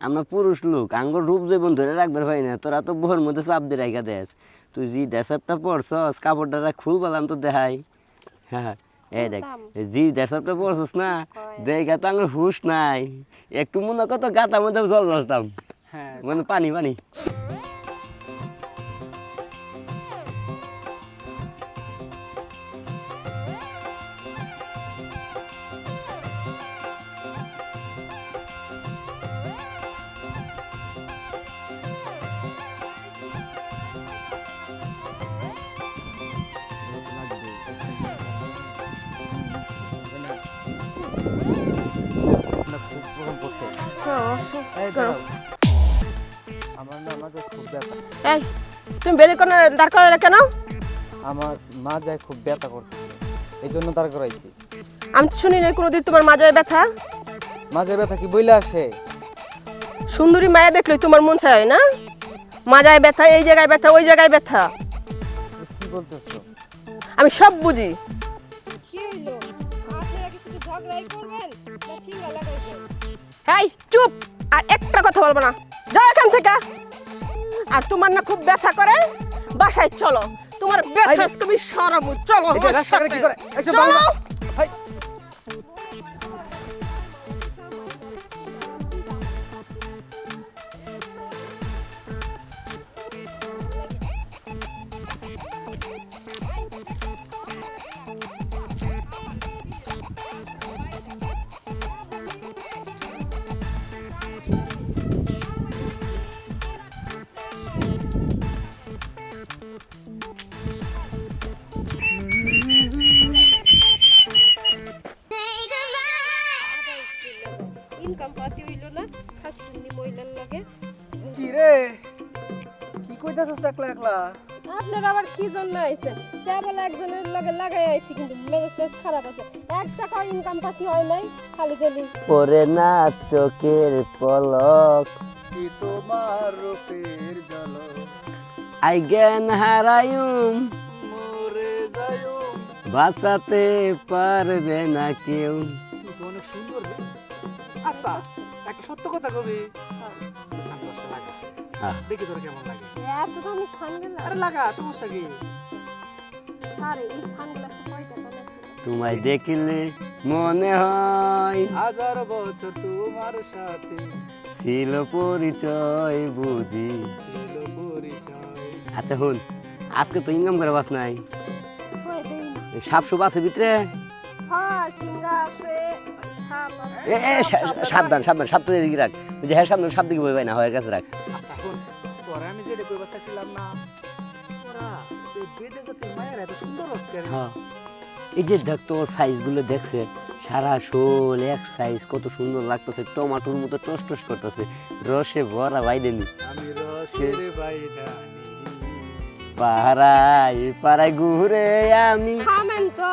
আমরা পুরুষ লোক আঙ্গুর রূপ জীবন ধরে রাখবার হয় না তোরা তো বহুর মধ্যে চাপ দিয়ে রাখা দেস। তুই যে ড্রেসআপটা পরছস কাপড়টা খুব বললাম তো দেখাই। হ্যাঁ এই দেখ জি ড্রেসআপটা পরছস না দেখা তো আঙ্গুর হুশ নাই। একটু মনে কত গাতা মধ্যে জল রাখতাম হ্যাঁ। মানে পানি পানি। এই করো। না মাঝে খুব ব্যথা। এই তুমি বেরিয়ে কোনো দাঁড় করে কেন? আমার মাঝে খুব ব্যথা করতেছে। এই জন্য তার করাইছি। আমি তো শুনি নাই কোনোদিন তোমার মাজায় ব্যথা। মাঝে ব্যথা কি বইলে আসে? সুন্দরী মায়া দেখলে তোমার মন চায় না? মাজায় ব্যথা এই জায়গায় ব্যথা ওই জায়গায় ব্যথা। কি বলতেছো? আমি সব বুঝি। এই চুপ! আর একটা কথা বলব না। যাও এখান থেকে। আর তোমার না খুব ব্যথা করে? বাসায় চলো। তোমার ব্যথা তুমি সরাবো। চলো? চলো। পাতি হইল না হাসুনি মহিলার লাগে। কি রে? কি কইতাছস একলা একলা? আপনার আবার কি জন্য আইছেন কেবল একজনের লগে লাগাই আইছি কিন্তু মেজাজ খারাপ আছে। এক টাকা ইনকাম পাতি হয় নাই? খালি খালি পরে না চোখের পলক। কি তোমার রূপের ঝলক? আই জ্ঞান হারায়ুম। মরে যায়ো বাঁচাতে পারবে না কেউ। অনেক সুন্দর আচ্ছা একটা সত্য কথা কবি। হ্যাঁ। দেখি তোর কেমন লাগে। এত দামি সানগ্লাস আরে লাগা সমস্যা কি? আরে এই সানগ্লাস কয়টা তোমায় দেখিলে মনে হয় হাজার বছর তোমার সাথে। ছিল পরিচয় বুঝি। ছিল পরিচয়। আচ্ছা হুন। আজকে তো ইনকাম করে বাস নাই। হয় দেই সাপ সুপ আছে ভিতরে। এ এ সা- সা- সাবধান সাবধান এদিকে রাখ। ওই যে হ্যাঁ সামনে সাপ দিকে বই না হয় কাছে রাখ। আচ্ছা শোন তোরা আমি যেটা কইবা চাইছিলাম না তোরা এই বেদে জাতির মায়ের এত সুন্দর অস্কার হ্যাঁ। এই যে দেখ তোর সাইজগুলো দেখছে সারা শোল এক সাইজ কত সুন্দর লাগতেছে টমাটোর মতো টস টস করতেছে রসে ভরা বাইদেনি। আমি রসের বাইদানি। পাড়ায় পাড়ায় ঘুরে আমি। থামেন তো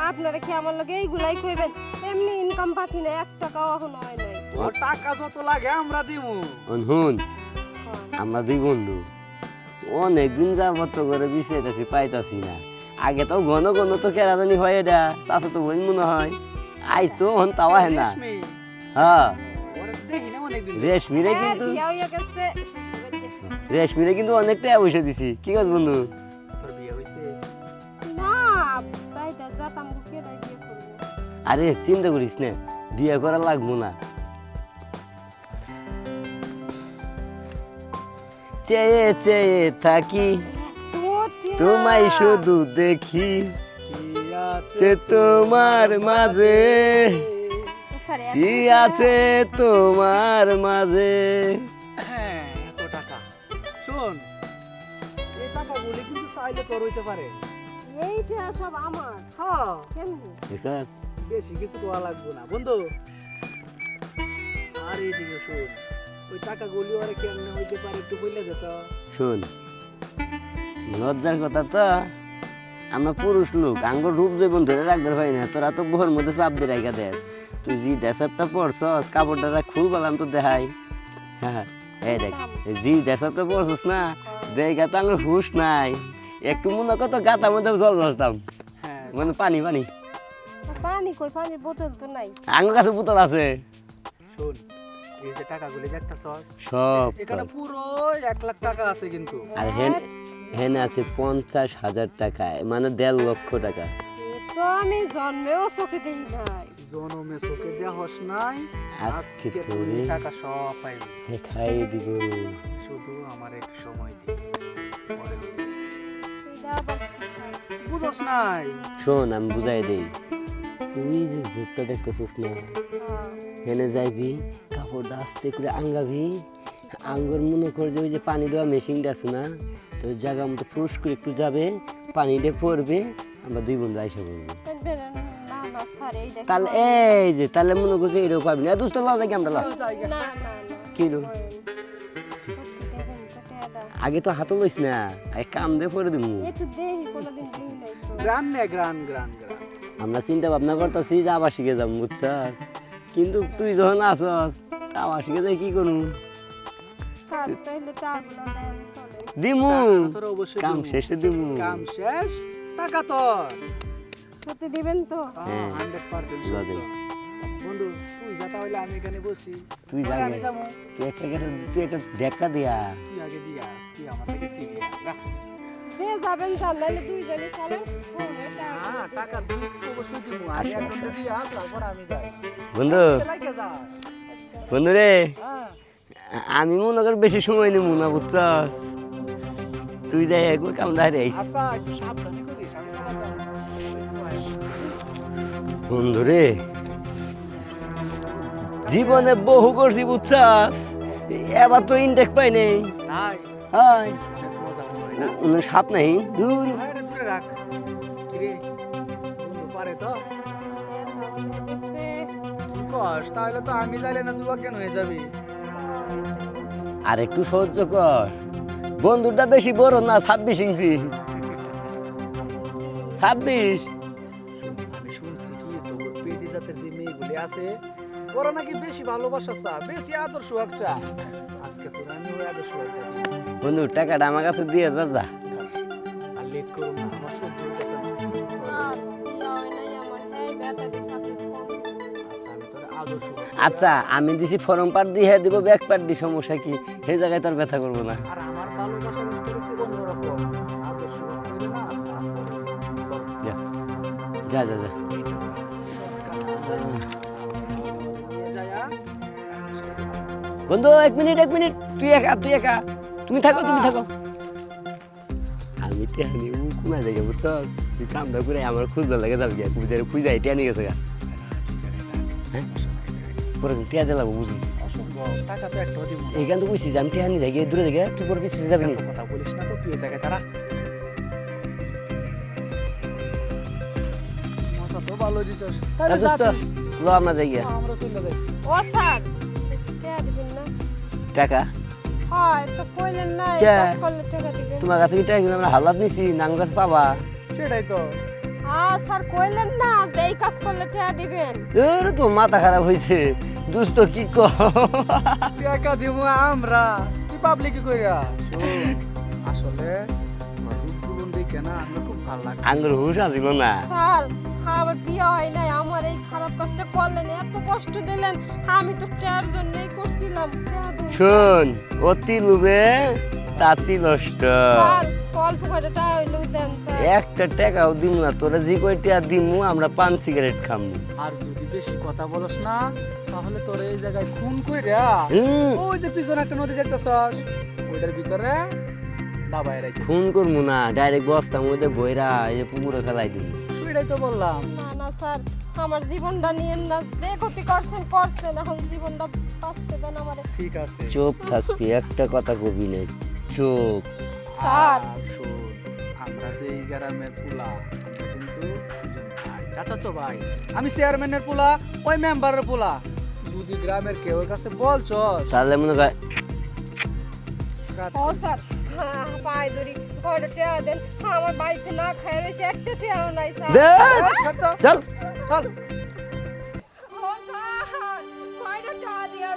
আপনারা কি আমার লগে এইগুলাই কইবেন? এমনি ইনকাম পাতি না এক টাকাও এখনও হয় নাই। ও টাকা যত লাগে আমরা দিমু। হুন হুন আমরা দুই বন্ধু। অনেক দিন যাবত করে পাইতাছি না। আগে তো ঘন ঘন তো কেরাদানি হয় এটা চাষা তো বোন মনে হয়। আই তো হন তাওয়া হে না। রেশমি। হ্যাঁ। দেখি না অনেকদিন রেশমিরে হ্যাঁ, কিন্তু। রেশমিরে কিন্তু অনেকটাই পয়সা দিছি। কি কাজ বন্ধু? আরে চিন্তা করিস না বিয়ে করা লাগবো না। চেয়ে চেয়ে থাকি তোমায় শুধু দেখি সে তোমার মাঝে। কি আছে তোমার মাঝে? হ্যাঁ এত টাকা। শোন এই টাকা বলে কিন্তু চাইলে তোর হইতে পারে। এইটা সব আমার। হ্যাঁ? বেশি কিছু কোয়া লাগবো না। বন্ধু আর এইদিকে শোন ওই টাকা গুলি ওরে কেমনে হইতে পারে একটু বললে যেত শোন লজ্জার কথা তো আমরা পুরুষ লোক আঙ্গুর রূপ জীবন ধরে রাখবার হয় না। তোরা তো বহর মধ্যে চাপ দিয়ে রাখা দেস তুই জি ড্রেসআপটা পরছস কাপড়টা খুব বললাম তো দেখাই। হ্যাঁ এই দেখ জি ড্রেসআপটা পরছস না দেখা তো আঙ্গুর হুশ নাই। একটু মনে কত গাতার মধ্যে জল বসতাম হ্যাঁ। মানে পানি পানি। পানি কই? পানির বোতল তো নাই। আঙ্গুর কাছে বোতল আছে। শোন এই যে টাকাগুলি দেখতেছস? সব এখানে পুরো এক লাখ টাকা আছে কিন্তু। আর হেন হেনে আছে পঞ্চাশ হাজার টাকা মানে দেড় লক্ষ টাকা। তো আমি জন্মেও চোখে দেখি নাই। জনমে চোখে দেহস নাই আজকে তোরে টাকা সব পাইবি। খাই দিব। শুধু আমার একটু সময় দি? বুঝোস নাই। শোন আমি বুঝাই দেই। তুই যে জুতটা দেখতেছিস না। হেনে যাইবি কাপড়টা আস্তে করে আঙ্গাবি। আঙ্গুর মনে কর যে ওই যে পানি দেওয়া মেশিনটা আছে না তো ওই জায়গা মতো ফুস করে একটু যাবে পানিটা পড়বে আমরা দুই বন্ধু আইসা এই তাহলে এই যে তাহলে মনে করছে এরকম পাবি না। দুষ্ট দেখি আমরা। আগে তো হাতও লইস না আগে কাম দিয়ে পরে দিব গ্রান গ্রান গ্রান গ্রান আমরা চিন্তা ভাবনা করতেছি যে আবার শিখে যাব বুঝছস? কিন্তু তুই যখন আসস তা আবার শিখে যাই কি করু স্যার তাইলে টাকাগুলো দেন চলে দিমু। কাম। শেষে দিমু। কাম শেষ টাকা তোর। সত্যি দিবেন তো? হ্যাঁ। লজে। বন্ধু তুই যা তাহলে আমি এখানে বসি। তুই যাব। তুই একটা একটা- তুই একটা দেখা দিয়া। তুই আগে দিয়া তুই আমার থেকে যে যাবেন দুইজনে চলেন। হ্যাঁ, এটা হ্যাঁ টাকা অবশ্যই দিব একজন দিয়া তারপর আমি যাই। বন্ধু। বন্ধু রে হ্যাঁ। আমি মনে কর বেশি সময় নেব না বুঝছস? তুই যাই একবার কাম দাঁড়িয়ে আইস। আচ্ছা। বন্ধু রে জীবনে বহু করছি বুঝছস? এবার তো ইনটেক পাই নেই। হয় সাপ নাই। দূর পারে তো। কস তাহলে তো আমি যাইলে না তুই অজ্ঞান হয়ে যাবি। আর একটু সহ্য কর। বন্ধুটা বেশি বড় না ছাব্বিশ ইঞ্চি। ছাব্বিশ। আমি শুনছি কি তোর পেটি যে মেয়েগুলি আছে ওরা নাকি বেশি ভালোবাসা চা বেশি আদর সোহাগ চা আজকে তোর আমি ওই আদর সোহাগটা দিই বন্ধু, টাকাটা আমার কাছে দিয়ে যা যা। আচ্ছা আমি দিছি ফরম পার দিয়ে দিব ব্যাক পার দি, সমস্যা কি? সেই জায়গায় তোর ব্যথা করব না। যা যা যা? বন্ধু, এক মিনিট এক মিনিট। তুই একা তুই একা। তুমি থাকো তুমি থাকো। আমি টেহানি ও কোনা জায়গা বুঝছ? তুই কামটা করে আমার খুঁজতে লাগে যাবি খুঁজে খুঁজে টেহানি গেছে গা। হ্যাঁ? পরে টিয়া দিলাম বুঝিস। অসম্ভব। টাকা তো একটা দিব এইখান তো বুঝছিস আমি টেহানি যাই দূরে যাই তুই পরে পিছিয়ে যাবি কথা বলিস না তো তুই এই জায়গায় তারা তো ভালো দিছস। তাহলে যা লো আমরা যাই গিয়া। আমরা চলে যাই। ও স্যার টাকা দিবেন না। টাকা? হয় তো কইলেন না এই কে? কাজ করলে টাকা দিবেন। তোমার কাছে কি টাকা কিন্তু আমরা হালাত নিছি নাম কাছে পাবা? সেটাই তো। হ্যাঁ স্যার কইলেন না যে এই কাজ করলে টাকা দিবেন। এর তো মাথা খারাপ হয়েছে দুষ্ট কি কর টাকা দিব আমরা। কি কইরা আসলে রূপ জীবন দেখে না আমার খুব ভালো লাগে আঙ্গুর হুশ আসিল না স্যার আমার বিয়ে হয় নাই আমার এই খারাপ কাজটা করলেন এত কষ্ট দিলেন আমি তো টাকার জন্যই করছিলাম। শোন অতি লুবে তাতি নষ্ট। অল্প করে টাকা দেন একটা টাকাও দিম না তোরা যে কয়টা দিমু আমরা পান সিগারেট খামু। আর যদি বেশি কথা বলস না তাহলে তোর এই জায়গায় খুন কইরা হুম। ওই যে পিছনে একটা নদী দেখতেছস ওইটার ভিতরে দাবায় রাখি ফোন করব না ডাইরেক্ট বস্তার মধ্যে বইরা এই যে পুকুরে খেলাই দিবি সেটাই তো বললাম। না না স্যার আমার জীবনটা নিয়েন না যে ক্ষতি করছেন করছেন এখন জীবনটা বাঁচতে দেন আমার। ঠিক আছে। চোখ থাকবি একটা কথা কবি নেই চোখ স্যার। শোন আমরা যে এই গ্রামের পোলা আমরা কিন্তু দুজন ভাই। চাচা তো ভাই আমি চেয়ারম্যানের পোলা ওই মেম্বারের পোলা। যদি গ্রামের কেউ কাছে বলছস তাহলে মনে কর ও স্যার। হ্যাঁ পায়ে ধরি ঘরে টেয়া দেন। আমার বাড়িতে না খায় রয়েছে একটা টেয়াও নাই হ্যাঁ? চল চল ও স্যার কয়টা টা দিয়ে